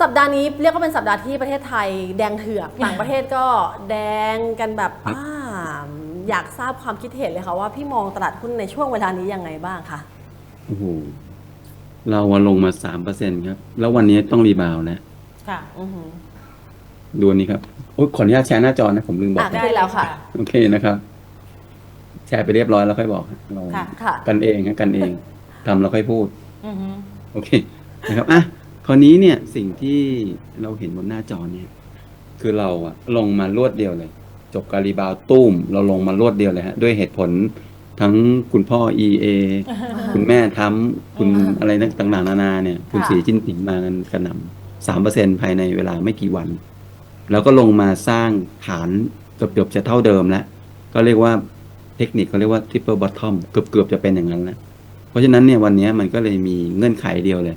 สัปดาห์นี้เรียกว่าเป็นสัปดาห์ที่ประเทศไทยแดงเถือกต่างประเทศก็แดงกันแบบครับอ่าอยากทราบความคิดเห็นเลยค่ะว่าพี่มองตลาดหุ้นในช่วงเวลานี้ยังไงบ้างคะโอ้โหเราอะลงมาสามเปอร์เซ็นครับ แล้ววันนี้ต้องรีบาวด์แล้วค่ะอือหือดูอันนี้ครับโอ้ยขออนุญาตแชร์หน้าจอนะ ผมลืมบอกอะขึ้นแล้วค่ะ โอเคนะครับ แชร์ไปเรียบร้อยแล้วค่อยบอกเราค่ะ ค่ะ กันเองฮะกันเองทำแล้วค่อยพูด อือฮึโอเคนะครับอะ คราวนี้เนี่ยสิ่งที่เราเห็นบนหน้าจอเนี่ย คือเราอะลงมารวดเดียวเลย จบการีบาวตุ้ม เราลงมารวดเดียวเลยฮะด้วยเหตุผลทั้งคุณพ่อ EA คุณแม่ทำคุณอะไรต่างๆนานาเนี่ย คุณสีจิ้นผิงมากันกระหน่ำสามเปอร์เซ็นภายในเวลาไม่กี่วัน แล้วก็ลงมาสร้างฐานเกือบๆจะเท่าเดิมแล้ว ก็เรียกว่าเทคนิคเขาเรียกว่า triple bottom เกือบๆจะเป็นอย่างนั้นแล้ว เพราะฉะนั้นเนี่ยวันนี้มันก็เลยมีเงื่อนไขเดียวเลย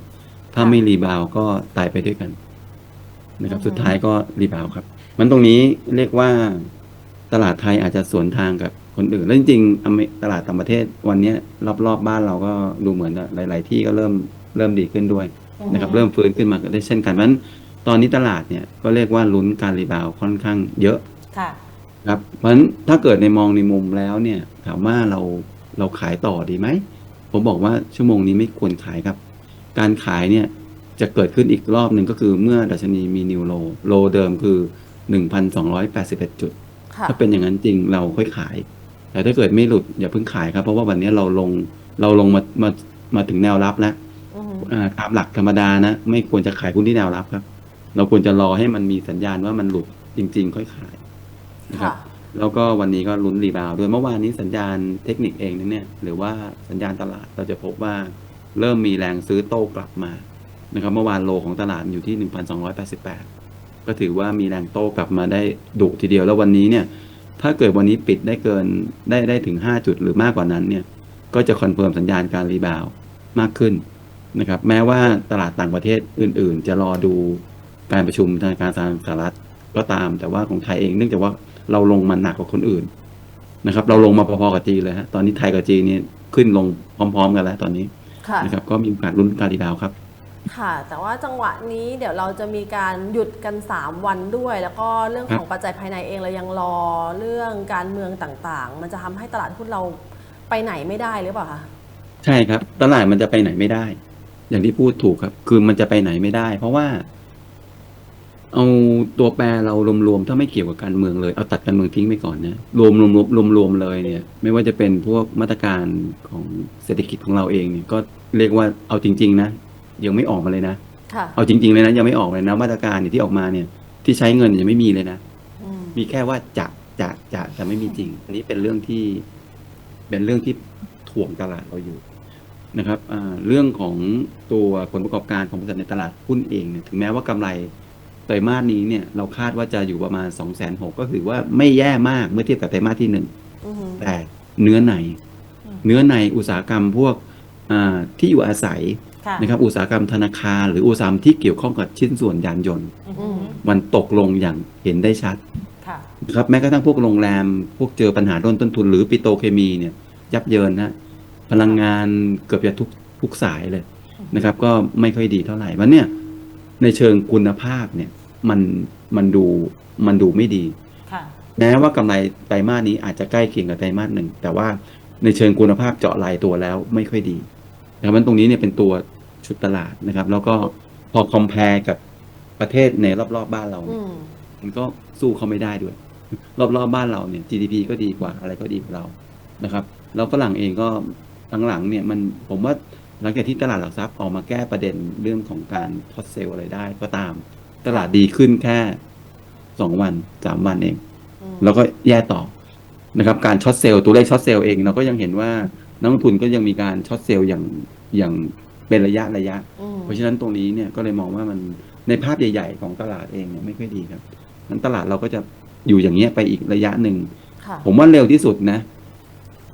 ถ้าค่ะไม่รีบาวด์ก็ตายไปด้วยกัน นะครับอือฮึสุดท้ายก็รีบาวด์ครับ มันตรงนี้เรียกว่าตลาดไทยอาจจะสวนทางกับคนอื่น แล้วจริงๆอเมตลาดต่างประเทศวันนี้รอบๆบ้านเราก็ดูเหมือนหลาย ๆ ที่ก็เริ่มเริ่มดีขึ้นด้วยนะครับ เริ่มฟื้นขึ้นมาก็ได้เช่นกันเพราะฉะนั้นตอนนี้ตลาดเนี่ยก็เรียกว่าลุ้นการรีบาวด์ค่อนข้างเยอะค่ะครับเพราะฉะนั้นถ้าเกิดในมองในมุมแล้วเนี่ยถามว่าเราเราขายต่อดีไหมผมบอกว่าชั่วโมงนี้ไม่ควรขายครับ การขายเนี่ยจะเกิดขึ้นอีกรอบหนึ่งก็คือเมื่อดัชนีมีนิวโลโลเดิมคือ 1,281 จุดค่ะถ้าเป็นอย่างนั้นจริงเราค่อยขาย แต่ถ้าเกิดไม่หลุดอย่าเพิ่งขายครับ เพราะว่าวันนี้เราลงเราลงมามามาถึงแนวรับแล้วอือหืออ่าตามหลักธรรมดานะ ไม่ควรจะขายหุ้นที่แนวรับครับ เราควรจะรอให้มันมีสัญญาณว่ามันหลุดจริง ๆ ค่อยขายนะครับค่ะแล้วก็วันนี้ก็ลุ้นรีบาวด์ด้วยเมื่อวานนี้สัญญาณเทคนิคเองเนี่ย หรือว่าสัญญาณตลาดเราจะพบว่า เริ่มมีแรงซื้อโต้กลับมานะครับเมื่อวานโลของตลาดอยู่ที่ 1,288 ก็ถือว่ามีแรงโต้กลับมาได้ดุทีเดียวแล้ววันนี้เนี่ยถ้าเกิดวันนี้ปิดได้เกินได้ได้ถึง 5 จุดหรือมากกว่านั้นเนี่ยก็จะคอนเฟิร์มสัญญาณการรีบาวมากขึ้นนะครับแม้ว่าตลาดต่างประเทศอื่น ๆ จะรอดูการประชุมธนาคารสหรัฐก็ตาม แต่ว่าของไทยเองเนื่องจากว่าเราลงมาหนักกว่าคนอื่นนะครับ เราลงมาพอๆกับจีนเลยฮะตอนนี้ไทยกับจีนนี่ขึ้นลงพร้อม ๆ กันแล้วตอนนี้ ค่ะนะครับก็มีโอกาสลุ้นการรีบาวด์ครับ ค่ะ แต่ว่าจังหวะนี้เดี๋ยวเราจะมีการหยุดกัน 3 วันด้วย แล้วก็เรื่องของปัจจัยภายในเองเรายังรอเรื่องการเมืองต่างๆ มันจะทำให้ตลาดหุ้นเราไปไหนไม่ได้หรือเปล่าคะใช่ครับ ตลาดมันจะไปไหนไม่ได้ อย่างที่พูดถูกครับ คือมันจะไปไหนไม่ได้ เพราะว่า เอาตัวแปรเรารวมๆถ้าไม่เกี่ยวกับการเมืองเลยเอาตัดการเมืองทิ้งไปก่อนนะรวมรวมรวมรวมรวมเลยเนี่ย ไม่ว่าจะเป็นพวกมาตรการของเศรษฐกิจของเราเองเนี่ยก็เรียกว่าเอาจริง ๆ นะยังไม่ออกมาเลยนะค่ะเอาจริง ๆเลยนะยังไม่ออกเลยนะ มาตรการเนี่ยที่ออกมาเนี่ย ที่ใช้เงินยังไม่มีเลยนะอืมมีแค่ว่าจะจะจะแต่ไม่มีจริง อันนี้เป็นเรื่องที่เป็นเรื่องที่ถ่วงตลาดเราอยู่นะครับอ่าเรื่องของตัวผลประกอบการของบริษัทในตลาดหุ้นเองเนี่ยถึงแม้ว่ากำไรไตรมาสนี้เนี่ยเราคาดว่าจะอยู่ประมาณ2องแสนหก็ถือว่าไม่แย่มากเมื่อเทียบกับไตรมาสที่หนึ่งอือหือแต่เนื้อในอืมเนื้อในอุตสาหกรรมพวกอ่าที่อยู่อาศัยค่ะนะครับอุตสาหกรรมธนาคารหรืออุตสาหกรรมที่เกี่ยวข้องกับชิ้นส่วนยานยนต์อือฮึมันตกลงอย่างเห็นได้ชัดค่ะนะครับแม้กระทั่งพวกโรงแรม พวกเจอปัญหาด้นต้นทุน หรือปิโตรเคมีเนี่ยยับเยินนะพลังงานเกือบจะทุกทุกสายเลยนะครับ ก็ไม่ค่อยดีเท่าไหร่วันเนี่ยในเชิงคุณภาพเนี่ย มันมันดูมันดูไม่ดีค่ะแม้ว่ากำไรไตรมาสนี้อาจจะใกล้เคียงกับไตรมาสหนึ่ง แต่ว่าในเชิงคุณภาพเจาะรายตัวแล้วไม่ค่อยดีนะครับมันตรงนี้เนี่ยเป็นตัวชุดตลาดนะครับ แล้วก็พอคอมเพลกับประเทศในรอบๆบบ้านเราเนี่ยอืมมันก็สู้เขาไม่ได้ด้วย รอบๆบบ้านเราเนี่ย GDP ก็ดีกว่าอะไรก็ดีกว่าเรานะครับ แล้วฝรั่งเองก็หลังๆเนี่ยมันผมว่าหลังจากที่ตลาดหลักทรัพย์ออกมาแก้ประเด็นเรื่องของการทอดเซลอะไรได้ก็ตาม ตลาดดีขึ้นแค่สองวันสามวันเองอืมแล้วก็แย่ต่อนะครับ การช็อตเซลล์ตัวเลขช็อตเซลล์เองเราก็ยังเห็นว่านักลงทุนก็ยังมีการช็อตเซลล์อย่างอย่างเป็นระยะระยะอืมเพราะฉะนั้นตรงนี้เนี่ยก็เลยมองว่ามันในภาพใหญ่ ๆ ของตลาดเองเนี่ยไม่ค่อยดีครับนั้นตลาดเราก็จะอยู่อย่างเงี้ยไปอีกระยะหนึ่งค่ะผมว่าเร็วที่สุดนะ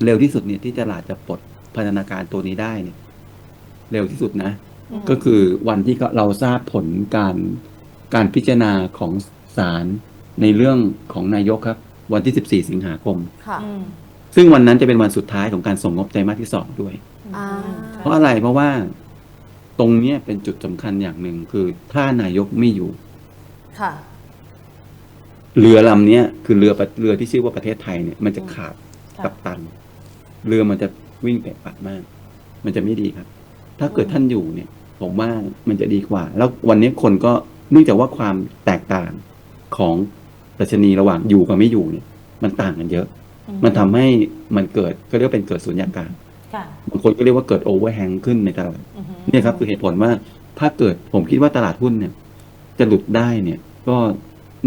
เร็วที่สุดเนี่ยที่ตลาดจะปลดพันธนาการตัวนี้ได้เนี่ย เร็วที่สุดนะอืมก็คือวันที่เราทราบผลการ การพิจารณาของศาลในเรื่องของนายกครับ วันที่ 14 สิงหาคม ค่ะอืมซึ่งวันนั้นจะเป็นวันสุดท้ายของการส่งงบไตรมาสที่สองด้วย อ่า เพราะอะไรเพราะว่าตรงเนี้ยเป็นจุดสำคัญอย่างหนึ่งคือถ้านายกไม่อยู่ ค่ะ เรือลำเนี้ยคือเรือประเรือที่ชื่อว่าประเทศไทยเนี่ยมันจะขาดค่ะ กัปตัน เรือมันจะวิ่งเปะปะมาก มันจะไม่ดีครับ ถ้าเกิดท่านอยู่เนี่ย ผมว่ามันจะดีกว่า แล้ววันนี้คนก็ เนื่องจากว่าความแตกต่างของดัชนีระหว่างอยู่กับไม่อยู่เนี่ย มันต่างกันเยอะอืมันทำให้มันเกิดก็เรียกว่าเป็นเกิดสุญญากาศค่ะบางคนก็เรียกว่าเกิดโอเวอร์แฮงขึ้นในตลาดอือฮึเนี่ยครับคือเหตุผลว่าถ้าเกิดผมคิดว่าตลาดหุ้นเนี่ย จะหลุดได้เนี่ยก็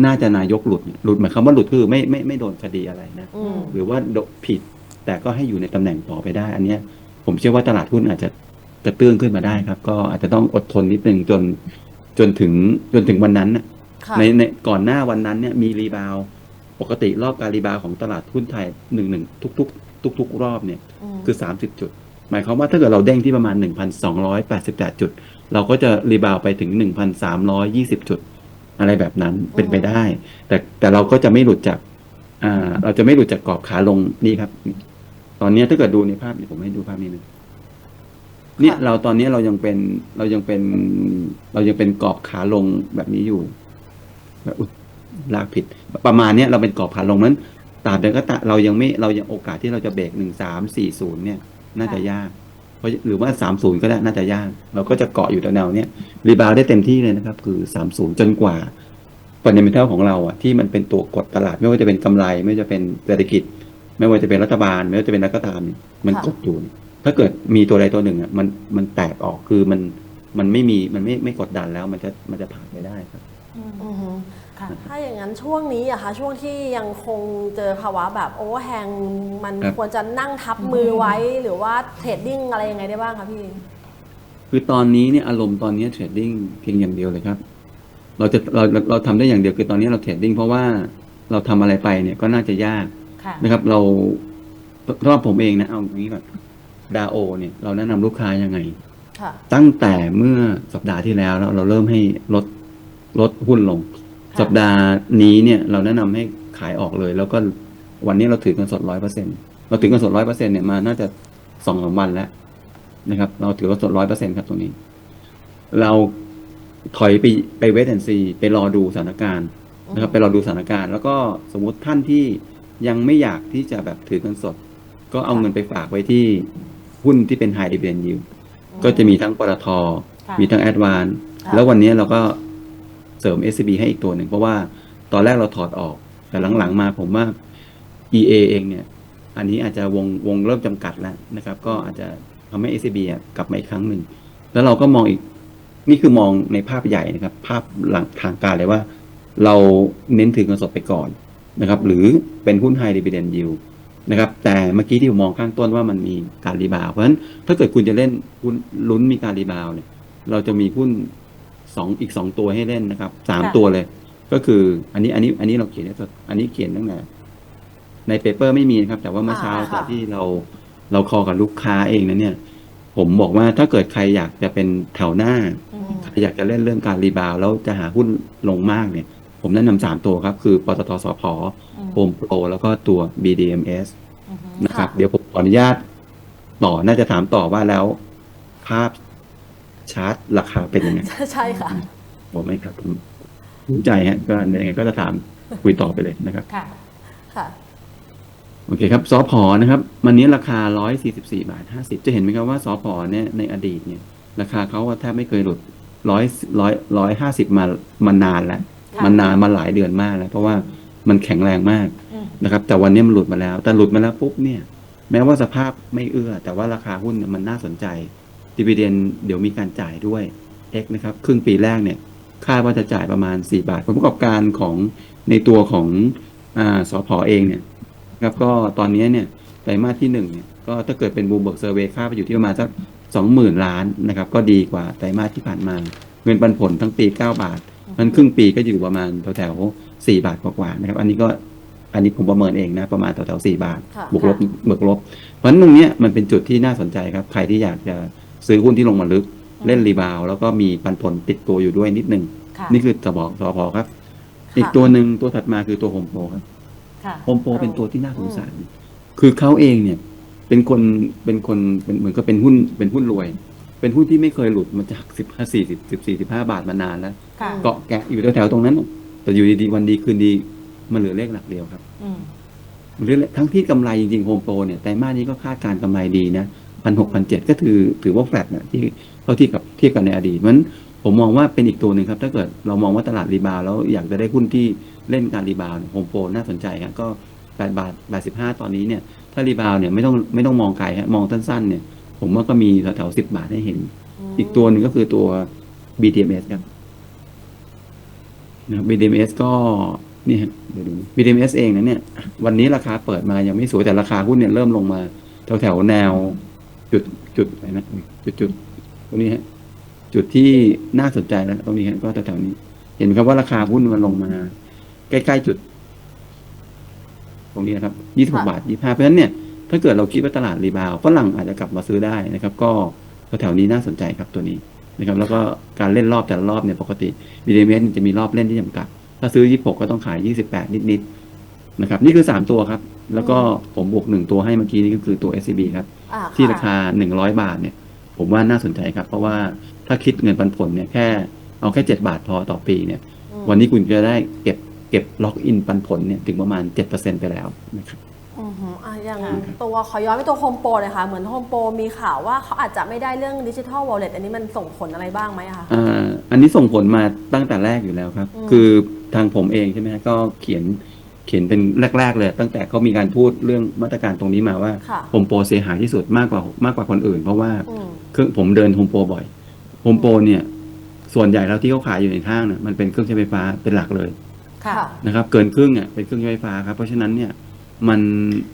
น่าจะนายกหลุดหลุดหมายความว่าหลุดคือไม่ไม่ไม่โดนคดีอะไรนะอืมหรือว่าโดนผิด แต่ก็ให้อยู่ในตำแหน่งต่อไปได้ อันเนี้ย ผมเชื่อว่าตลาดหุ้นอาจจะจะเตื้องขึ้นมาได้ครับ ก็อาจจะต้องอดทนนิดนึงจน จนถึงจนถึงวันนั้นน่ะค่ะในในก่อนหน้าวันนั้นเนี่ยมีรีบาวด์ปกติรอบการรีบาวด์ของตลาดหุ้นไทยหนึ่งหนึ่งทุกทุกทุกทุกๆรอบเนี่ยมคือ 30 จุด หมายความว่าถ้าเกิดเราเด้งที่ประมาณ 1,288 จุด เราก็จะรีบาวด์ไปถึง 1,320 จุด อะไรแบบนั้นเป็นไปได้ แต่แต่เราก็จะไม่หลุดจากอ่าเราจะไม่หลุดจากกรอบขาลงนี่ครับ ตอนนี้ถ้าเกิดดูในภาพเดี๋ยวผมให้ดูภาพนี้นะเนี่ยเราตอนนี้เรายังเป็นเรายังเป็น เรายังเป็นกรอบขาลงแบบนี้อยู่แบบอุ๊ยลากผิด ประมาณเนี้ยเราเป็นกรอบขาลงนั้นตราบใดก็ตามเรายังไม่เรายังโอกาสที่เราจะเบรกหนึ่งสามสี่ศูนย์เนี่ย น่าจะยากเพราะหรือว่าสามศูนย์ก็ได้น่าจะยาก เราก็จะเกาะอยู่แนวๆเนี้ยรีบาวได้เต็มที่เลยนะครับ คือสามศูนย์จนกว่าฟันเดเมนทัลของเราอะที่มันเป็นตัวกดตลาด ไม่ว่าจะเป็นกำไร ไม่ว่าจะเป็นเศรษฐกิจ ไม่ว่าจะเป็นรัฐบาล ไม่ว่าจะเป็นอะไรก็ตามเนี่ยมันค่ะกดอยู่เนี่ย ถ้าเกิดมีตัวใดตัวหนึ่งอะมันมันแตกออกคือมันมันไม่มีมันไม่ไม่กดดันแล้วมันจะมันจะผ่านไปได้ครับอืมอือฮึค่ะ ถ้าอย่างนั้นช่วงนี้อะคะช่วงที่ยังคงเจอภาวะแบบโอเวอร์แฮงมันครับ ควรจะนั่งทับมือไว้หรือว่าเทรดดิ้งอะไรยังไงได้บ้างคะพี่ คือตอนนี้เนี่ยอารมณ์ตอนนี้เทรดดิ้งเพียงอย่างเดียวเลยครับ เราจะเราเราเราทำได้อย่างเดียวคือตอนนี้เราเทรดดิ้งเพราะว่าเราทำอะไรไปเนี่ยก็น่าจะยากค่ะ นะครับ เรารอบผมเองนะเอาอย่างนี้ก่อน ดาโอเนี่ยเราแนะนำลูกค้ายังไงค่ะตั้งแต่เมื่อสัปดาห์ที่แล้วเราเราเริ่มให้ลดลดหุ้นลงค่ะสัปดาห์นี้เนี่ยเราแนะนำให้ขายออกเลย แล้วก็วันนี้เราถือกันสดร้อยเปอร์เซ็นเราถือกันสดร้อยเปอร์เซ็นเนี่ยมาน่าจะสองสามวันแล้วนะครับ เราถือกันสดร้อยเปอร์เซ็นครับตรงนี้ เราถอยไปไปเวทแอนซีไปรอดูสถานการณ์นะครับไปรอดูสถานการณ์ แล้วก็สมมุติท่านที่ยังไม่อยากที่จะแบบถือเงินสด ก็เอาเงินไปฝากไว้ที่ หุ้นที่เป็น High Dividend Yield ก็จะมีทั้งปตทค่ะมีทั้งแอดวานค่ะแล้ววันนี้เราก็เสริม SCB ให้อีกตัวหนึ่ง เพราะว่าตอนแรกเราถอดออก แต่หลังๆมาผมว่า EA เองเนี่ย อันนี้อาจจะวงวงเริ่มจำกัดแล้วนะครับ ก็อาจจะทำให้ SCB อะกลับมาอีกครั้งหนึ่ง แล้วเราก็มองอีก นี่คือมองในภาพใหญ่นะครับ ภาพหลังทางการเลยว่า เราเน้นถือเงินสดไปก่อนนะครับ หรือเป็นหุ้น High Dividend Yield นะครับแต่เมื่อกี้ที่ผมมองข้างต้นว่ามันมีการรีบาวด์เพราะฉะนั้นถ้าเกิดคุณจะเล่นหุ้นลุ้นมีการรีบาวด์เนี่ย เราจะมีหุ้นสองอีกสองตัวให้เล่นนะครับสามค่ะ ตัวเลย ก็คืออันนี้อันนี้อันนี้เราเขียนไว้สดอันนี้เขียนตั้งแต่ในเปเปอร์ไม่มีนะครับ แต่ว่าเมื่อเช้าอ่าตอนค่ะที่เราเราคอกับลูกค้าเองนะเนี่ย ผมบอกว่าถ้าเกิดใครอยากจะเป็นแถวหน้า อืมใครอยากจะเล่นเรื่องการรีบาวด์แล้วจะหาหุ้นลงมากเนี่ย ผมแนะนำสามตัวครับ คือปตทสพ อืมโฮมโปรแล้วก็ตัว BDMs อือฮึนะครับค่ะเดี๋ยวผมขออนุญาตต่อน่าจะถามต่อว่าแล้ว ภาพชาร์ตราคาเป็นยังไงใช่ค่ะผมไม่ครับผมรู้ใจฮะก็ยังไงก็จะถามคุยต่อไปเลยนะครับ ค่ะ ค่ะ โอเคครับสอพอนะครับวันนี้ราคา 144 บาท 50 จะเห็นไหมครับว่าสอพอเนี่ยในอดีตเนี่ย ราคาเขาว่าแทบไม่เคยหลุดร้อยร้อยร้อยห้าสิบมามานานแล้วค่ะมันนานมาหลายเดือนมากแล้ว เพราะว่า มันแข็งแรงมากอืมนะครับ แต่วันนี้มันหลุดมาแล้ว แต่หลุดมาแล้วปุ๊บเนี่ย แม้ว่าสภาพไม่เอื้อ แต่ว่าราคาหุ้นเนี่ยมันน่าสนใจดีเวเดนเดี๋ยวมีการจ่ายด้วย X นะครับ ครึ่งปีแรกเนี่ยคาดว่าจะจ่ายประมาณ 4 บาท ผลประกอบการของในตัวของอ่าสพเองเนี่ยนะครับก็ตอนนี้เนี่ยไตรมาสที่หนึ่งเนี่ยก็ถ้าเกิดเป็นบูมเบิร์กเซอร์เวยค่าดไปอยู่ที่ประมาณสักสองหมื่นล้านนะครับ ก็ดีกว่าไตรมาสที่ผ่านมา เงินปันผลทั้งปี 9 บาทนั้นครึ่งปีก็อยู่ประมาณแถวๆ 4บาทกว่าๆนะครับ อันนี้ก็อันนี้ผมประเมินเองนะ ประมาณแถวๆ4บาท ค่ะบวกลบบวกลบ เพราะฉะนั้นตรงเนี้ยมันเป็นจุดที่น่าสนใจครับ ใครที่อยากจะซื้อหุ้นที่ลงมาลึก เล่นรีบาวด์แล้วก็มีปันผลติดตัวอยู่ด้วยนิดนึง ค่ะ นี่คือสบสพครับ อีกตัวหนึ่งตัวถัดมาคือตัวโฮมโปรครับค่ะ โฮมโปรเป็นตัวที่น่าสงสาร คือเขาเองเนี่ย เป็นคนเป็นคนเป็นเหมือนกับเป็นหุ้นเป็นหุ้นรวย เป็นหุ้นที่ไม่เคยหลุดมาจากสิบห้าสี่สิบสิบสี่สิบห้าบาทมานานแล้ว ค่ะ เกาะแกะอยู่แถวๆตรงนั้น แต่อยู่ดีๆวันดีคืนดี มันเหลือเลขหลักเดียวครับอืมหรือทั้งที่กำไรจริงๆโฮมโปรเนี่ยไตรมาสนี้ก็คาดการณ์กำไรดีนะพันหกพันเจ็ดก็ถือถือว่าแฟลตนะที่เท่าที่กับเทียบกันในอดีตมันผมมองว่าเป็นอีกตัวหนึ่งครับ ถ้าเกิดเรามองว่าตลาดรีบาวด์แล้วอยากจะได้หุ้นที่เล่นการรีบาวโฮมโปรน่าสนใจครับก็แปดบาทแปดสิบห้าตอนนี้เนี่ย ถ้ารีบาวด์เนี่ยไม่ต้องไม่ต้องมองไกลฮะมองสั้นๆเนี่ย ผมว่าก็มีแถวๆสิบบาทให้เห็น อีกตัวหนึ่งก็คือตัว BTMS ครับ นะ BTMS ก็นี่ฮะเดี๋ยวดู BTMS เองนะเนี่ยวันนี้ราคาเปิดมายังไม่สวยแต่ราคาหุ้นเนี่ยเริ่มลงมาแถวแถวแนวจุดจุดอะไรนะจุดจุดตรงนี้ฮะจุดที่น่าสนใจแล้วตรงนี้ฮะก็แถวๆนี้ เห็นครับว่าราคาหุ้นมันลงมา ใกล้ๆจุด ตรงนี้นะครับยี่สิบบาทยี่ห้าเพราะฉะนั้นเนี่ยถ้าเกิดเราคิดว่าตลาดรีบาวฝรั่งอาจจะกลับมาซื้อได้นะครับ ก็แถวๆนี้น่าสนใจครับตัวนี้ นะครับแล้วก็การเล่นรอบแต่ละรอบเนี่ยปกติวีดีเมสจะมีรอบเล่นที่จำกัด ถ้าซื้อ 26 ก็ต้องขาย 28 นิดๆนะครับนี่คือ 3 ตัวครับ แล้วก็ผมบวก 1 ตัวให้เมื่อกี้นี่ก็คือตัว SCB ครับ อะที่ค่ะราคา 100 บาทเนี่ย ผมว่าน่าสนใจครับ เพราะว่าถ้าคิดเงินปันผลเนี่ยแค่เอาแค่ 7 บาทพอต่อปีเนี่ยอืม วันนี้คุณจะได้เก็บเก็บล็อกอินปันผลเนี่ยถึงประมาณ 7%ไปแล้วนะครับ อือหืออะอย่างค่ะตัวขอย้อนไปตัวโฮมโปรเลยค่ะ เหมือนโฮมโปรมีข่าวว่าเขาอาจจะไม่ได้เรื่องดิจิทัลวอลเล็ตอันนี้มันส่งผลอะไรบ้างไหมอะคะอ่าอันนี้ส่งผลมาตั้งแต่แรกอยู่แล้วครับอืมคือทางผมเองใช่ไหมฮะก็เขียนเขียนเป็นแรก ๆ เลย ตั้งแต่เขามีการพูดเรื่องมาตรการตรงนี้มาว่าค่ะโฮมโปรเสียหายที่สุดมากกว่ามากกว่าคนอื่น เพราะว่าอืมเครื่องผมเดินโฮมโปรบ่อยโฮมโปรเนี่ย ส่วนใหญ่แล้วที่เขาขายอยู่ในห้างเนี่ยมันเป็นเครื่องใช้ไฟฟ้าเป็นหลักเลยค่ะค่ะนะครับ เกินครึ่งอะเป็นเครื่องใช้ไฟฟ้าครับเพราะฉะนั้นเนี่ย มัน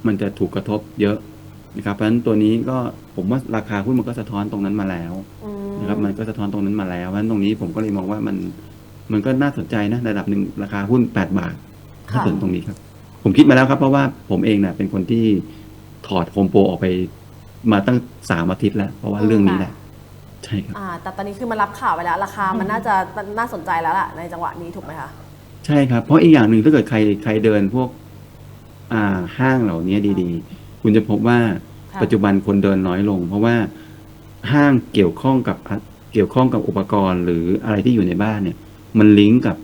มันจะถูกกระทบเยอะนะครับ เพราะฉะนั้นตัวนี้ก็ผมว่าราคาหุ้นมันก็สะท้อนตรงนั้นมาแล้วอืมนะครับ มันก็สะท้อนตรงนั้นมาแล้วเพราะฉะนั้นตรงนี้ผมก็เลยมองว่ามันมันก็น่าสนใจนะระดับหนึ่งราคาหุ้น 8 บาทถ้าค่ะสนตรงนี้ครับ ผมคิดมาแล้วครับ เพราะว่าผมเองเนะ่ยเป็นคนที่ถอดโฮมโปรออกไปมาตั้งสามอาทิตย์แล้ว เพราะว่าเรื่องนี้แหละใช่ครับอ่าแต่ตอนนี้คือมันรับข่าวไปแล้ว ราคามันน่าจะน่าสนใจแล้วล่ะในจังหวะนี้ถูกไหมคะใช่ครับเพราะอีกอย่างหนึ่งถ้าเกิดใครใครเดินพวก อ่าห้างเหล่านี้ดีๆ คุณจะพบว่าค่ะ ปัจจุบันคนเดินน้อยลง เพราะว่าห้างเกี่ยวข้องกับเกี่ยวข้องกับอุปกรณ์ หรืออะไรที่อยู่ในบ้านเนี่ย มันลิงก์กับ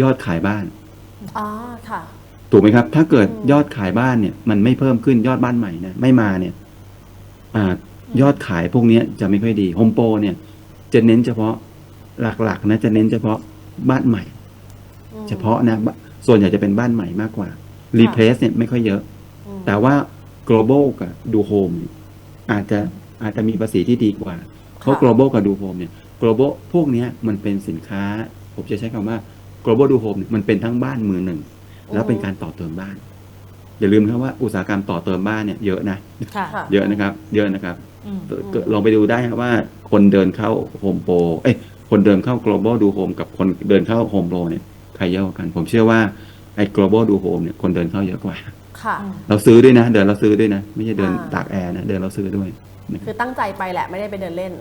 ยอดขายบ้าน อ๋อค่ะ ถูกไหมครับ ถ้าเกิดอืม ยอดขายบ้านเนี่ย มันไม่เพิ่มขึ้นยอดบ้านใหม่นะไม่มาเนี่ยอ่ายอดขายพวกเนี้ยจะไม่ค่อยดีโฮมโปรเนี่ย จะเน้นเฉพาะหลักๆนะจะเน้นเฉพาะบ้านใหม่ อืมเฉพาะนะบส่วนใหญ่จะเป็นบ้านใหม่มากกว่า replace เนี่ยไม่ค่อยเยอะอืมแต่ว่า global กับดูโฮมอาจจะอาจจะมีภาษีที่ดีกว่า เพราะค่ะ global กับดูโฮมเนี่ย global พวกเนี้ยมันเป็นสินค้า ผมจะใช้คำว่า global ดูโฮมเนี่ยมันเป็นทั้งบ้านมือหนึ่ง แล้วเป็นการต่อเติมบ้าน อย่าลืมนะครับว่าอุตสาหกรรมต่อเติมบ้านเนี่ยเยอะนะค่ะค่ะเยอะนะครับ เยอะนะครับอืมเกิดลองไปดูได้ครับว่าคนเดินเข้าโฮมโปรเอ้ยคนเดินเข้า global ดูโฮมกับคนเดินเข้าโฮมโปรเนี่ยใครเยอะกว่ากัน ผมเชื่อว่า ไอ้ global ดูโฮมเนี่ยคนเดินเข้าเยอะกว่า ค่ะอืมเราซื้อด้วยนะ เดินเราซื้อด้วยนะ ไม่ใช่เดินอ่า ตากแอร์นะเดินเราซื้อด้วยนะครับคือตั้งใจไปแหละไม่ได้ไปเดินเล่น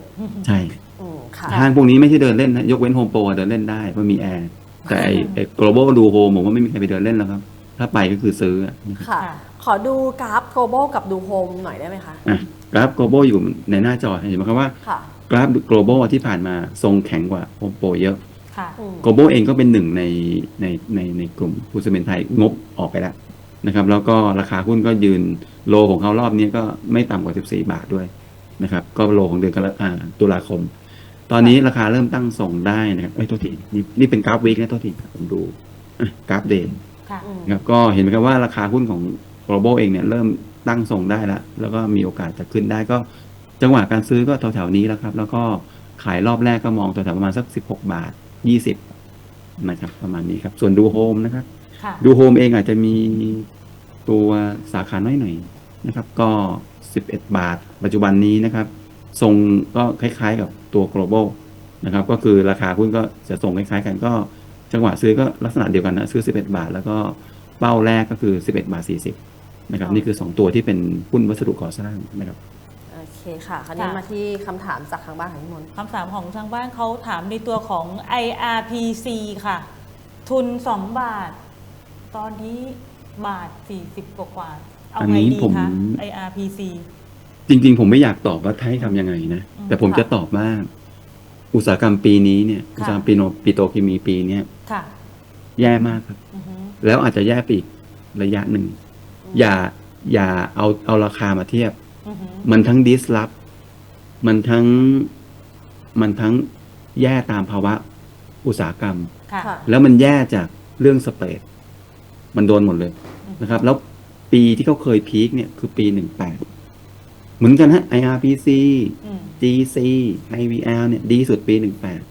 ใช่อืมค่ะ ห้างพวกนี้ไม่ใช่เดินเล่นนะ ยกเว้นโฮมโปรเดินเล่นได้เพราะมีแอร์แต่ไอ้ไอ้ global ดูโฮมผมว่าไม่มีใครไปเดินเล่นแล้วครับ ถ้าไปก็คือซื้ออะนะครับค่ะค่ะขอดูกราฟ global กับดูโฮมหน่อยได้ไหมคะ อะกราฟ global อยู่ในหน้าจอเห็นไหมครับว่า ค่ะ กราฟ global ที่ผ่านมาทรงแข็งกว่าโฮมโปรเยอะ ค่ะอืม global เองก็เป็นหนึ่งในในในในกลุ่มผู้ซีเมนต์ไทยงบออกไปแล้วนะครับ แล้วก็ราคาหุ้นก็ยืนโลของเขารอบนี้ก็ไม่ต่ำกว่า 14 บาทด้วยนะครับ ก็โลของเดือนกรกฎาตุลาคม ตอนนี้ราคาเริ่มตั้งส่งได้นะครับเอ้ยโทษทีนี่นี่เป็นกราฟวีคนะโทษทีผมดูอะกราฟเดย์ค่ะอืมนะครับก็เห็นไหมครับว่าราคาหุ้นของ global เองเนี่ยเริ่มตั้งส่งได้แล้วแล้วก็มีโอกาสจะขึ้นได้ก็จังหวะการซื้อก็แถวๆนี้แล้วครับ แล้วก็ขายรอบแรกก็มองแถวๆประมาณสัก 16 บาท 20นะครับ ประมาณนี้ครับ ส่วนดูโฮมนะครับ ค่ะดูโฮมเองอาจจะมีตัวสาขาน้อยหน่อยนะครับ ก็ 11 บาท ปัจจุบันนี้นะครับ ทรงก็คล้ายๆกับตัว global นะครับ ก็คือราคาหุ้นก็จะทรงคล้ายๆกันก็จังหวะซื้อก็ลักษณะเดียวกันนะซื้อ 11 บาท แล้วก็เป้าแรกก็คือ 11 บาท 40 นะครับ นี่คือ 2 ตัวที่เป็นหุ้นวัสดุก่อสร้างนะครับโอ เคค่ะ คราวนี้ค่ะ มาที่คำถามจากทางบ้านของพี่มนต์คำถามของทางบ้านเขาถามในตัวของ IRPC ค่ะ ทุน 2 บาท ตอนนี้บาท 40 กว่ากว่าๆเอาอันไงนี้ดีผม คะ IRPC จจริง ๆ ผมไม่อยากตอบว่าให้ทำยังไงนะ อืมแต่ผมค่ะ จะตอบว่า อุตสาหกรรมปีนี้เนี่ยค่ะอุตสาหกรรมปีโนปิโตรเคมีปีเนี้ยค่ะแย่มากครับ อือฮึแล้วอาจจะแย่ไปอีกระยะหนึ่ง อย่าอย่าเอาเอาราคามาเทียบอือฮึ มันทั้งดิสล p ฟมันทั้งมันทั้งแย่ตามภาวะอุตสาหกรรมค่ะค่ะแล้วมันแย่จากเรื่องสเปรดมันโดนหมดเลยนะครับ แล้วปีที่เขาเคยพีคเนี่ยคือปีหนึ่งแปดเหมือนกันฮะ IRPC อืม GC IVL เนี่ย ดีสุดปีหนึ่งแปด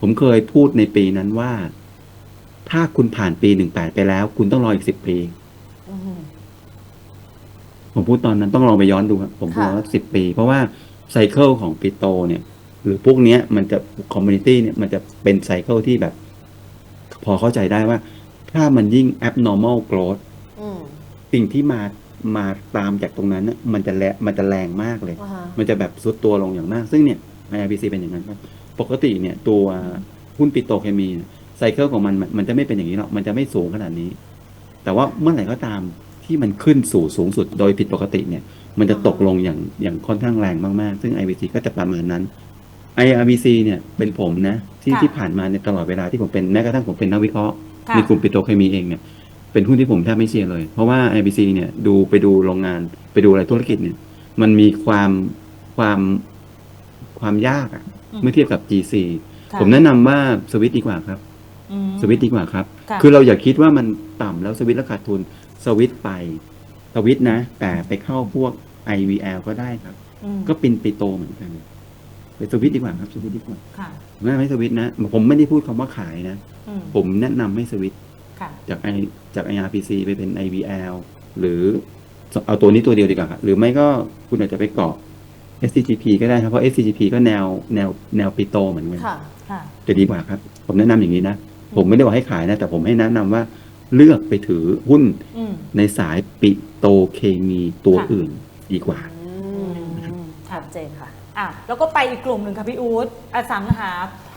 ผมเคยพูดในปีนั้นว่า ถ้าคุณผ่านปีหนึ่งแปดไปแล้ว คุณต้องรออีกสิบปีอือฮึ ผมพูดตอนนั้นต้องลองไปย้อนดูครับผมพูดค่ะว่าสิบปี เพราะว่าไซเคิลของปิโตเนี่ย หรือพวกเนี้ยมันจะคอมมูนิตี้เนี่ยมันจะเป็นไซเคิลที่แบบ พอเข้าใจได้ว่า ถ้ามันยิ่ง abnormal growth อืมสิ่งที่มามาตามจากตรงนั้นน่ะมันจะแรงมันจะแรงมากเลยอ่าฮะมันจะแบบซุดตัวลงอย่างมาก ซึ่งเนี่ย IRPC เป็นอย่างนั้นครับปกติเนี่ยตัวหุ้นปิโตรเคมีเนี่ยไซเคิลของมันมันมันจะไม่เป็นอย่างนี้หรอกมันจะไม่สูงขนาดนี้ แต่ว่าเมื่อไหร่ก็ตาม ที่มันขึ้นสู่สูงสุดโดยผิดปกติเนี่ย มันจะตกลงอย่างอย่างค่อนข้างแรงมาก ๆ ซึ่ง IBC ก็จะประมาณนั้น IRBC เนี่ยเป็นผมนะที่ค่ะที่ผ่านมาในตลอดเวลาที่ผมเป็นแม้กระทั่งผมเป็นนักวิเคราะห์ค่ะ ในกลุ่มปิโตรเคมีเองเนี่ยเป็นหุ้นที่ผมแทบไม่เชียร์เลย เพราะว่า IBC เนี่ยดูไปดูโรงงานไปดูอะไรธุรกิจเนี่ย มันมีความความความยากอะเมื่อเทียบกับ GC ค่ะผมแนะนำว่าสวิตช์ดีกว่าครับ อืม สวิตช์ดีกว่าครับ ค่ะ คือเราอย่าคิดว่ามันต่ำแล้วสวิตช์แล้วขาดทุน สวิตช์ไปสวิตช์นะ แต่ไปเข้าพวก IVL ก็ได้ครับ อืมก็เป็นปิโตเหมือนกันไปสวิตช์ดีกว่าครับสวิตช์ดีกว่าค่ะไม่ไม่สวิตช์นะ ผมไม่ได้พูดคำว่าขายนะ อืมผมแนะนำให้สวิตช์ค่ะจากไอจาก IRPC ไปเป็น IVL หรือเอาตัวนี้ตัวเดียวดีกว่าครับหรือไม่ก็คุณอาจจะไปเกาะ SCGP ก็ได้ครับ เพราะ SCGP ก็แนวแนวแนวปิโตเหมือนกัน ค่ะค่ะ จะดีกว่าครับ ผมแนะนำอย่างนี้นะ ผมไม่ได้บอกให้ขายนะ แต่ผมให้แนะนำว่า เลือกไปถือหุ้นอืมในสายปิโตรเคมีตัวค่ะ อื่นดีกว่าอืมชัดเจนค่ะอะ แล้วก็ไปอีกกลุ่มหนึ่งค่ะพี่อู๊ดอสังหา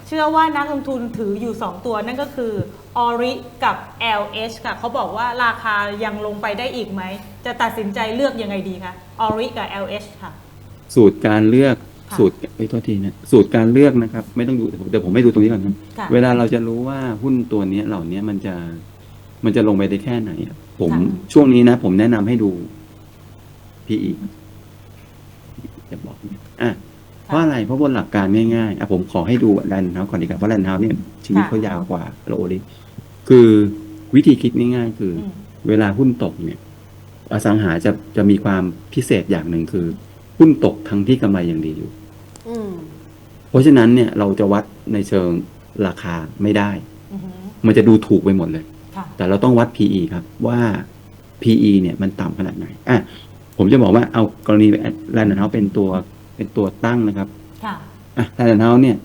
เชื่อว่านักลงทุนถืออยู่ 2 ตัวนั่นก็คือ Ori กับ LH ค่ะเขาบอกว่าราคายังลงไปได้อีกไหม จะตัดสินใจเลือกยังไงดีคะ Ori กับ LH ค่ะ สูตรการเลือกค่ะสูตรไอ้ยโทษทีนะสูตรการเลือกนะครับ ไม่ต้องดูเดี๋ยวผมไม่ดูตรงนี้ก่อนนะค่ะ เวลาเราจะรู้ว่าหุ้นตัวเนี้ยเหล่านี้มันจะ มันจะลงไปได้แค่ไหนอะผมค่ะช่วงนี้นะ ผมแนะนำให้ดู PE จะบอกนะอะเพราะอะไรเพราะบนหลักการง่ายๆอะผมขอให้ดูแลนด์เฮาส์ก่อนดีกว่าเพราะแลนด์เฮาส์เนี่ยชีวิตเขายาวกว่าโรลิคือวิธีคิดง่ายๆ คืออืมเวลาหุ้นตกเนี่ย อสังหาจะจะมีความพิเศษอย่างหนึ่งคือ หุ้นตกทั้งที่กำไรยังดีอยู่อืมเพราะฉะนั้นเนี่ยเราจะวัดในเชิงราคาไม่ได้อือหือมันจะดูถูกไปหมดเลยค่ะ แต่เราต้องวัด PE ครับว่า PE เนี่ยมันต่ำขนาดไหนอะผมจะบอกว่าเอากรณีแลนด์เฮาเป็นตัวเป็นตัวตั้งนะครับค่ะอะแลนด์เฮาเนี่ย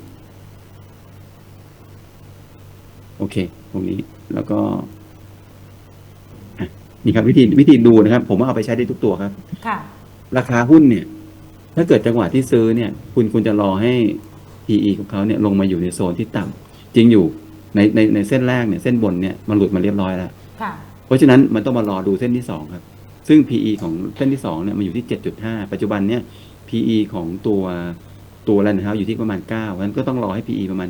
โอเค ตรงนี้แล้วก็อะนี่ครับวิธีวิธีดูนะครับ ผมว่าเอาไปใช้ได้ทุกตัวครับ ค่ะ ราคาหุ้นเนี่ย ถ้าเกิดจังหวะที่ซื้อเนี่ย คุณคุณจะรอให้ PE ของเขาเนี่ยลงมาอยู่ในโซนที่ต่ำจริงอยู่ ในในในเส้นแรกเนี่ยเส้นบนเนี่ยมันหลุดมาเรียบร้อยแล้ว ค่ะ เพราะฉะนั้นมันต้องมารอดูเส้นที่สองครับ ซึ่ง PE ของเส้นที่สองเนี่ยมันอยู่ที่ 7.5 ปัจจุบันเนี่ย PE ของตัวตัวแลนด์เฮาอยู่ที่ประมาณ9เพราะฉะนั้นก็ต้องรอให้ PE ประมาณ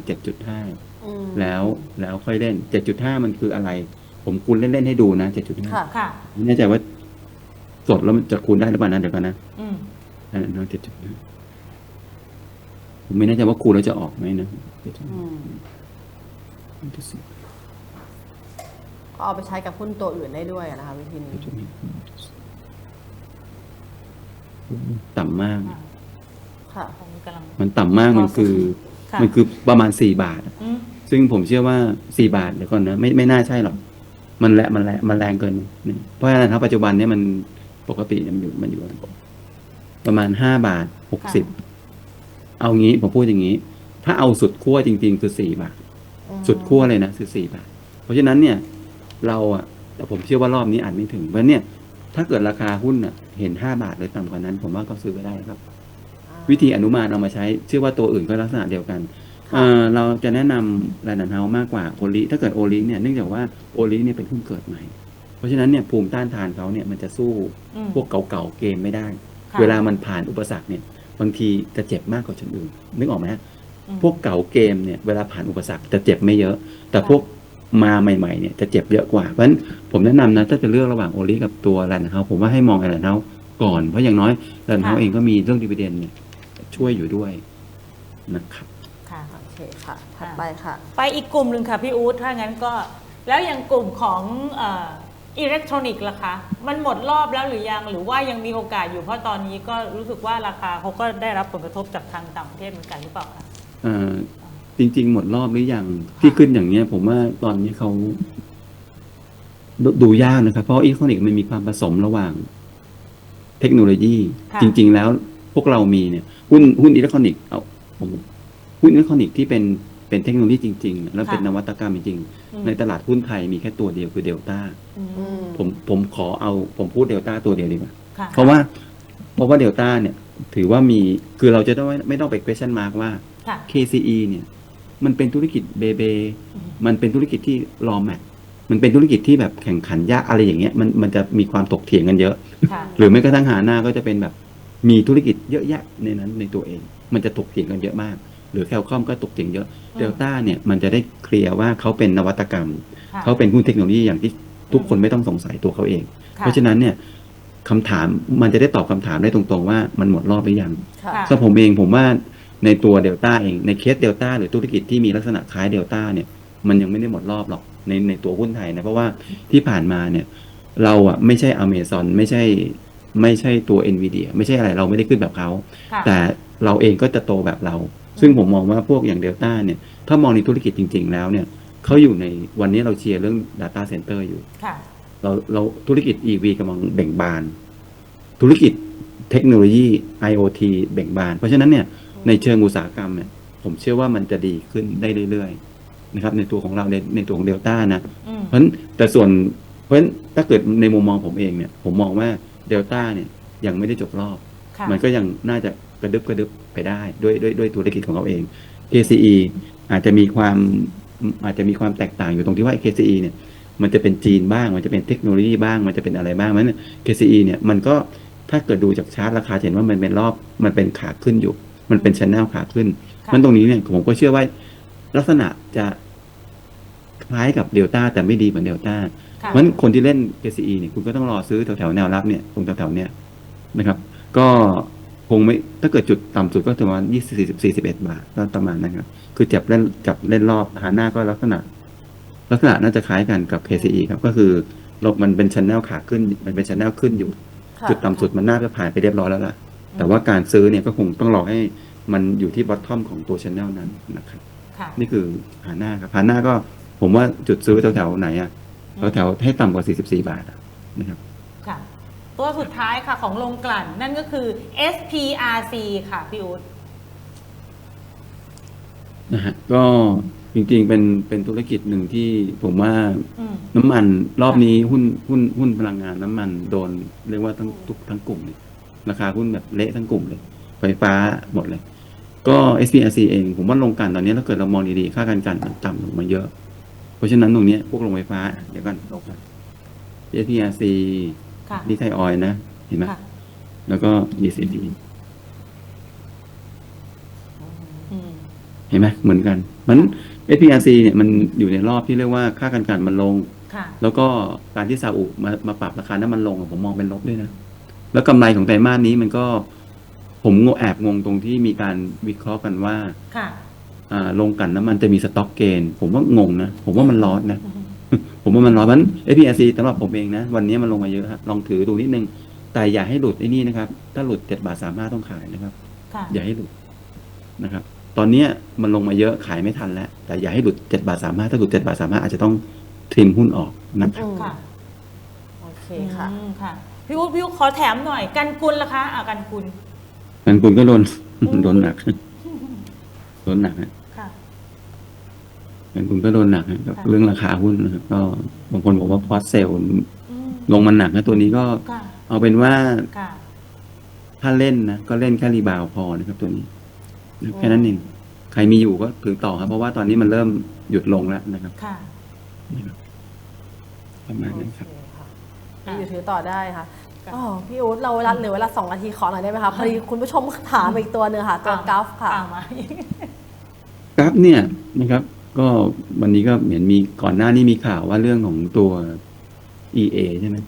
7.5 อืมแล้วแล้วค่อยเล่น 7.5 มันคืออะไร ผมคูณเล่น ๆ ให้ดูนะ7.5ค่ะค่ะ ไม่แน่ใจว่าสดแล้วมันจะคูณได้หรือเปล่านะเดี๋ยวกันนะอืมอันนั้นเจ็ดจุดห้าผมไม่แน่ใจว่าคูณแล้วจะออกไหมนะ7.5อืม ก็เอาไปใช้กับหุ้นตัวอื่นได้ด้วยนะคะวิธีนี้ต่ำมากอะค่ะ ผมกำลัง มันต่ำมากมันคือ ค่ะ มันคือประมาณสี่บาทอืมซึ่งผมเชื่อว่าสี่บาทเดี๋ยวก่อนนะไม่ไม่น่าใช่หรอกมันแรงมันแรงมันแรงเกินนี่เพราะฉะนั้นครับปัจจุบันเนี่ยมันปกติมันอยู่มันอยู่ประมาณห้าบาทหกสิบเอางี้ผมพูดอย่างนี้ ถ้าเอาสุดขั้วจริง ๆ คือสี่บาท สุดขั้วเลยนะคือสี่บาท เพราะฉะนั้นเนี่ยเราอะแต่ผมเชื่อว่ารอบนี้อาจไม่ถึงเพราะฉะนั้นเนี่ยถ้าเกิดราคาหุ้นอะเห็นห้าบาทหรือต่ำกว่านั้น ผมว่าก็ซื้อไปได้ครับ วิธีอนุมานเอามาใช้เชื่อว่าตัวอื่นก็ลักษณะเดียวกันค่ะเอ่อเราจะแนะนำแลนด์เฮามากกว่าโอลิถ้าเกิดโอลิเนี่ยเนื่องจากว่าโอลิเนี่ยเป็นหุ้นเกิดใหม่ เพราะฉะนั้นเนี่ยภูมิต้านทานเขาเนี่ยมันจะสู้อืมพวกเก่าๆเกมไม่ได้ค่ะเวลามันผ่านอุปสรรคเนี่ยบางทีจะเจ็บมากกว่าชนอื่นนึกออกไหมฮะอืม พวกเก่าเกมเนี่ยเวลาผ่านอุปสรรคจะเจ็บไม่เยอะ แต่พวกมาใหม่ๆเนี่ยจะเจ็บเยอะกว่า เพราะฉะนั้นผมแนะนำนะถ้าจะเลือกระหว่างโอลิกับตัวแลนด์เฮาผมว่าให้มองแลนด์เฮาก่อนเพราะอย่างน้อยแลนด์เฮาเองก็มีเรื่องดีเวเดนเนี่ยช่วยอยู่ด้วยนะครับ ค่ะโอเคค่ะถัดไปค่ะ ไปอีกกลุ่มหนึ่งค่ะพี่อู๊ดถ้างั้นก็ แล้วอย่างกลุ่มของเอิเล็กทรอนิกส์ล่ะคะ มันหมดรอบแล้วหรือยัง หรือว่ายังมีโอกาสอยู่ เพราะตอนนี้ก็รู้สึกว่าราคาเขาก็ได้รับผลกระทบจากทางต่างประเทศเหมือนกันหรือเปล่าคะ เอ่อจริง ๆ หมดรอบหรือยังที่ขึ้นอย่างเนี้ย ผมว่าตอนนี้เขาดดูยากนะครับ เพราะอิเล็กทรอนิกส์มันมีความผสมระหว่าง เทคโนโลยี ค่ะจริง ๆ แล้วพวกเรามีเนี่ย หุ้นหุ้นอิเล็กทรอนิกส์เอาผมหุ้นอิเล็กทรอนิกส์ที่เป็นเป็นเทคโนโลยีจริง ๆ แล้วเป็นนวัตกรรมจริงอืม ๆในตลาดหุ้นไทยมีแค่ตัวเดียวคือเดลต้าอืมอืมผมผมขอเอาผมพูดเดลต้าตัวเดียวดีกว่า ค่ะเพราะว่าเพราะว่าเดลต้าเนี่ย ถือว่ามีคือเราจะต้องไม่ไม่ต้องไป question mark ว่าค่ะ KCE เนี่ยมันเป็นธุรกิจเบเบอืมมันเป็นธุรกิจที่รอแมทมันเป็นธุรกิจที่แบบแข่งขันยากอะไรอย่างเงี้ยมันมันจะมีความตกเถียงกันเยอะค่ะหรือไม่กระทั่งหาหน้าก็จะเป็นแบบมีธุรกิจเยอะแยะในนั้นในตัวเอง มันจะตกเถียงกันเยอะมาก หรือแคลคอมก็ตกเถียงเยอะอืมเดลต้าเนี่ยมันจะได้เคลียร์ว่าเขาเป็นนวัตกรรมค่ะเขาเป็นหุ้นเทคโนโลยีอย่างที่ทุกคนไม่ต้องสงสัยตัวเขาเองค่เพราะฉะนั้นเนี่ยคำถามมันจะได้ตอบคำถามได้ตรงๆว่ามันหมดรอบหรือยังค่ะค่ะสำหรับผมเองผมว่า ในตัวเดลต้าเองในเคสเดลต้าหรือธุรกิจที่มีลักษณะคล้ายเดลต้าเนี่ยมันยังไม่ได้หมดรอบหรอกในในตัวหุ้นไทยนะเพราะว่าที่ผ่านมาเนี่ยเราอะไม่ใช่อเมซอนไม่ใช่ไม่ใช่ตัว n v i d i a ไม่ใช่อะไรเราไม่ได้ขึ้นแบบเขาค่ะแต่เราเองก็จะโตแบบเรา ซึ่งผมมองว่าพวกอย่างเดลต้าเนี่ยถ้ามองในธุรกิจจริง ๆ แล้วเนี่ยเขาอยู่ในวันนี้เราเชียร์เรื่อง Data Center อยู่ค่ะเราเราธุรกิจ EV กำลังเบ่งบาน ธุรกิจเทคโนโลยี IoT เบ่งบาน เพราะฉะนั้นเนี่ย ในเชิงอุตสาหกรรมเนี่ยผมเชื่อว่ามันจะดีขึ้นได้เรื่อยๆนะครับ ในตัวของเราในในตัวของเดลต้านะ อืมเพราะฉะนั้นแต่ส่วนเพราะฉะนั้นถ้าเกิดในมุมมองผมเองเนี่ย ผมมองว่าเดลต้าเนี่ยยังไม่ได้จบรอบ ค่ะมันก็ยังน่าจะกระดึบกระดึบไปได้ด้วยด้วยด้วยธุรกิจของเขาเอง KCE อาจจะมีความอาจจะมีความแตกต่างอยู่ตรงที่ว่า KCE เนี่ยมันจะเป็นจีนบ้าง มันจะเป็นเทคโนโลยีบ้าง มันจะเป็นอะไรบ้างมัน KCE เนี่ยมันก็ถ้าเกิดดูจากชาร์ตราคาจะเห็นว่ามันเป็นรอบมันเป็นขาขึ้นอยู่ มันเป็นชแนลขาขึ้นค่ะมันตรงนี้เนี่ยผมก็เชื่อว่าลักษณะจะคล้ายกับเดลต้าแต่ไม่ดีเหมือนเดลต้าค่ะเพราะฉะนั้นคนที่เล่น KCE เนี่ยคุณก็ต้องรอซื้อแถวๆแนวรับเนี่ยตรงแถวๆเนี่ยนะครับ ก็คงไม่ถ้าเกิดจุดต่ำสุดก็ประมาณยี่สิบสี่สิบเอ็ดบาทก็ประมาณนั้นครับ คือจับเล่นจับเล่นรอบหาหน้าก็ลักษณะ ลักษณะน่าจะคล้ายกันกับ KCE ครับ ก็คือลบมันเป็นชันแนลขาขึ้น มันเป็นชันแนลขึ้นอยู่ค่ะจุดต่ำสุดมันน่าจะผ่านไปเรียบร้อยแล้วล่ะ แต่ว่าการซื้อเนี่ยก็คงต้องรอให้มันอยู่ที่บอททอมของตัวชันแนลนั้นนะครับ ค่ะ นี่คือหาหน้าครับหาหน้าก็ผมว่าจุดซื้อแถวๆไหนอะแถวๆให้ต่ำกว่า 44 บาทอะนะครับ ค่ะ ตัวสุดท้ายค่ะของโรงกลั่นนั่นก็คือ SPRC ค่ะ พี่อู๊ด นะฮะก็จริงๆเป็นเป็นธุรกิจหนึ่งที่ผมว่าอืม น้ำมันรอบนี้หุ้นหุ้นหุ้นพลังงานน้ำมันโดนเรียกว่าทั้งทุกทั้งกลุ่มเลย ราคาหุ้นแบบเละทั้งกลุ่มเลย ไฟฟ้าหมดเลย ก็ SPRC เองผมว่าลงกลันตอนนี้ถ้าเกิดเรามองดีๆ ค่าการกลันมันต่ำลงมาเยอะ เพราะฉะนั้นตรงเนี้ยพวกโรงไฟฟ้า เดี๋ยวกันลงกัน SPRC ค่ะดีไทยออยนะ เห็นไหมค่ะแล้วก็ DCD อืมเห็นไหมเหมือนกันมัน SPRC เนี่ยมันอยู่ในรอบที่เรียกว่าค่าการกลั่นมันลงค่ะแล้วก็การที่ซาอุมามาปรับราคาน้ำมันลงอะผมมองเป็นลบด้วยนะ แล้วกำไรของไตรมาสนี้มันก็ผมงงแอบงงตรงที่มีการวิเคราะห์กันว่าค่ะอ่าลงกลันน้ำมันจะมีสต็อกเกนผมว่างงนะ ผมว่ามันร้อนนะอืมผมว่ามันร้อนมัน APRC สำหรับผมเองนะ วันนี้มันลงมาเยอะครับลองถือดูนิดนึง แต่อย่าให้หลุดไอ้นี่นะครับ ถ้าหลุดเจ็ดบาทสามห้าต้องขายนะครับค่ะอย่าให้หลุดนะครับ ตอนเนี้ยมันลงมาเยอะขายไม่ทันแล้ว แต่อย่าให้หลุดเจ็ดบาทสามห้าถ้าหลุดเจ็ดบาทสามห้าอาจจะต้องทริมหุ้นออกนะครับอืมค่ะโอเคค่ะอืมค่ะ พี่อู๊ดพี่อู๊ดขอแถมหน่อย กันกุลล่ะคะ อะกันกุลทางคุณก็โดน โดนหนัก โดนหนักฮะค่ะทางคุณก็โดนหนักฮะกับค่ะเรื่องราคาหุ้นนะครับก็บางคนบอกว่าพอสเซลอืมลงมาหนักนะตัวนี้ก็ค่ะเอาเป็นว่าค่ะถ้าเล่นนะก็เล่นแค่รีบาวด์พอนะครับตัวนี้แค่นั้นเองใครมีอยู่ก็ถือต่อครับ เพราะว่าตอนนี้มันเริ่มหยุดลงแล้วนะครับ ค่ะประมาณนั้นครับโอเคค่ะอะ อยู่ถือต่อได้ค่ะ อ๋อพี่อู๊ดเราเวลาเหลือเวลาสองนาทีขอหน่อยได้ไหมคะพอดีคุณผู้ชมถามอีกตัวหนึ่งค่ะตัวกราฟค่ะ อ่ามากราฟเนี่ยนะครับ ก็วันนี้ก็เหมือนมีก่อนหน้านี้มีข่าวว่าเรื่องของตัว EA ใช่ไหม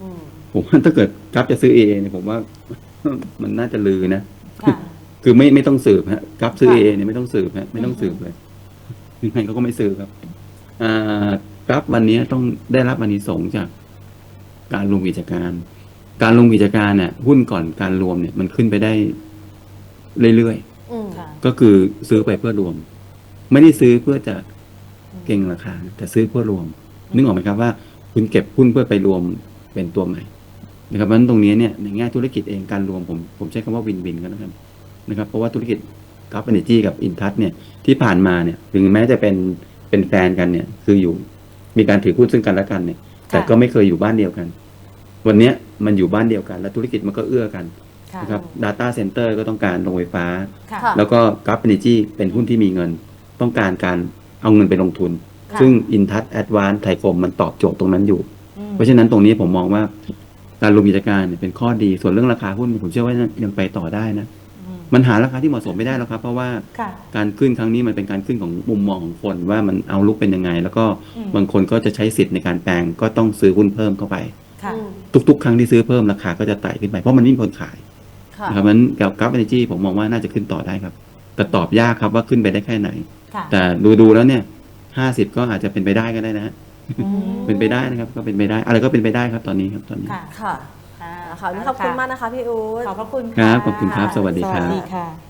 อืมผมว่าถ้าเกิดกราฟจะซื้อ EA เนี่ยผมว่า มันน่าจะลือนะ ค่ะ คือไม่ไม่ต้องสืบฮะกราฟซื้อ ค่ะ EA เนี่ยไม่ต้องสืบฮะไม่ต้องสืบเลยยังไงเขาก็ไม่ซื้อครับอ่ากราฟวันนี้ต้องได้รับอานิสงส์จาก การรวมกิจการ การรวมกิจการเนี่ยหุ้นก่อนการรวมเนี่ยมันขึ้นไปได้เรื่อยๆอืมค่ะก็คือซื้อไปเพื่อรวม ไม่ได้ซื้อเพื่อจะเก่งราคา แต่ซื้อเพื่อรวม นึกออกไหมครับว่า คุณเก็บหุ้นเพื่อไปรวมเป็นตัวใหม่นะครับเพราะฉะนั้นตรงนี้เนี่ยในแง่ธุรกิจเองการรวมผมผมใช้คำว่าวินวินกันแล้วกันนะครับเพราะว่าธุรกิจกราฟเอเนจีกับอินทัศเนี่ยที่ผ่านมาเนี่ยถึงแม้จะเป็นเป็นแฟนกันเนี่ยคืออยู่มีการถือหุ้นซึ่งกันและกันเนี่ย แต่ก็ไม่เคยอยู่บ้านเดียวกัน วันเนี้ยมันอยู่บ้านเดียวกัน และธุรกิจมันก็เอื้อกันค่ะนะครับ Data Center ก็ต้องการโรงไฟฟ้าค่ะค่ะแล้วก็กราฟเอเนจีเป็นหุ้นที่มีเงิน ต้องการการเอาเงินไปลงทุนค่ะซึ่งอินทัศแอดวานไทยคมมันตอบโจทย์ตรงนั้นอยู่อืมเพราะฉะนั้นตรงนี้ผมมองว่าการรวมกิจการเนี่ยเป็นข้อดีส่วนเรื่องราคาหุ้นผมเชื่อว่ายังไปต่อได้นะอื มมันหาราคาที่เหมาะสมไม่ได้แล้วครับ เพราะว่าค่ะการขึ้นครั้งนี้มันเป็นการขึ้นของมุมมองของคนว่ามันเอาลุกเป็นยังไง แล้วก็อืม บางคนก็จะใช้สิทธิ์ในการแปลงก็ต้องซื้อหุ้นเพิ่มเข้าไป ค่ะ อืมทุก ๆ ครั้งที่ซื้อเพิ่มราคาก็จะไต่ขึ้นไปเพราะมันไม่มีคนขายค่ะ นะครับนั้นกับกราฟเอเนจีผมมองว่าน่าจะขึ้นต่อได้ครับ แต่ตอบยากครับว่าขึ้นไปได้แค่ไหน ค่ะ แต่ดูดูๆแล้วเนี่ยห้าสิบก็อาจจะเป็นไปได้ก็ได้นะฮะอืม เป็นไปได้นะครับก็เป็นไปได้อะไรก็เป็นไปได้ครับตอนนี้ครับตอนนี้ ค่ะ ค่ะ อ่าค่ะวันนี้ขอบคุณมากนะคะพี่อู๊ดขอบพระคุณครับขอบคุณครับสวัสดีสครับวัสดีค่ะ